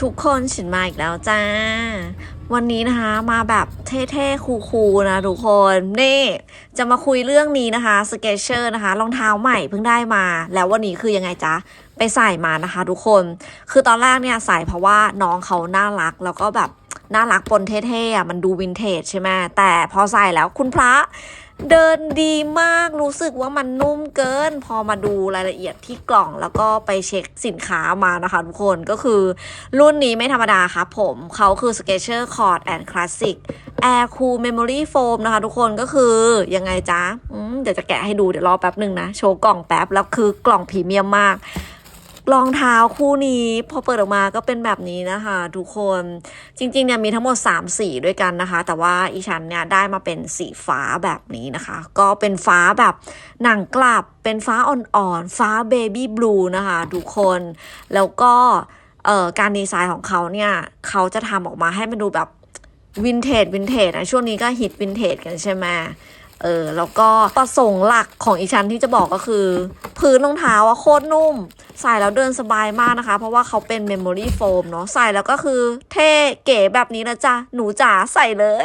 ทุกคนฉินมาอีกแล้วจ้า วันนี้นะคะมาแบบเท่ๆ คูลๆนะทุกคน นี่จะมาคุยเรื่องนี้นะคะสเกเชอร์นะคะรองเท้าใหม่เพิ่งได้มา แล้ววันนี้คือยังไงจ๊ะ ไปใส่มานะคะทุกคน คือตอนแรกเนี่ยใส่เพราะว่าน้องเขาน่ารักแล้วก็แบบ น่ารักปนเท่ๆอะมันดูวินเทจใช่ไหมแต่พอใส่แล้วคุณพระเดินดีมากรู้สึกว่ามันนุ่มเกิน พอมาดูรายละเอียดที่กล่องแล้วก็ไปเช็คสินค้ามานะคะทุกคนก็คือรุ่นนี้ไม่ธรรมดาครับผมเขาคือ Skechers Cord and Classic Air Cool Memory Foam นะคะทุกคนก็คือยังไงจ๊ะเดี๋ยวจะแกะให้ดูเดี๋ยวรอแป๊บหนึ่งนะ โชว์กล่องแป๊บ แล้วคือกล่องพรีเมียมมาก รองเท้าคู่นี้พอเปิดออกมาก็เป็นแบบนี้นะคะ ทุกคนจริงๆเนี่ยมีทั้งหมด 3 สีด้วยกันนะคะ แต่ว่าอีฉันเนี่ยได้มาเป็นสีฟ้าแบบนี้นะคะ ก็เป็นฟ้าแบบหนังกลับเป็นฟ้าอ่อนๆฟ้าเบบี้บลูนะคะทุกคนแล้วก็เอ่อการดีไซน์ของเขาเนี่ยเขาจะทำออกมาให้มันดูแบบวินเทจวินเทจนะช่วงนี้ก็ฮิตวินเทจกันใช่ไหมเออแล้วก็ประสงค์หลักของอีชันที่จะบอกก็คือ พื้นรองเท้าอะโคตรนุ่ม ใส่แล้วเดินสบายมากนะคะ เพราะว่าเขาเป็นเมมโมรี่โฟมเนาะใส่แล้วก็คือเท่เก๋แบบนี้นะจ๊ะ หนูจ๋าใส่เลย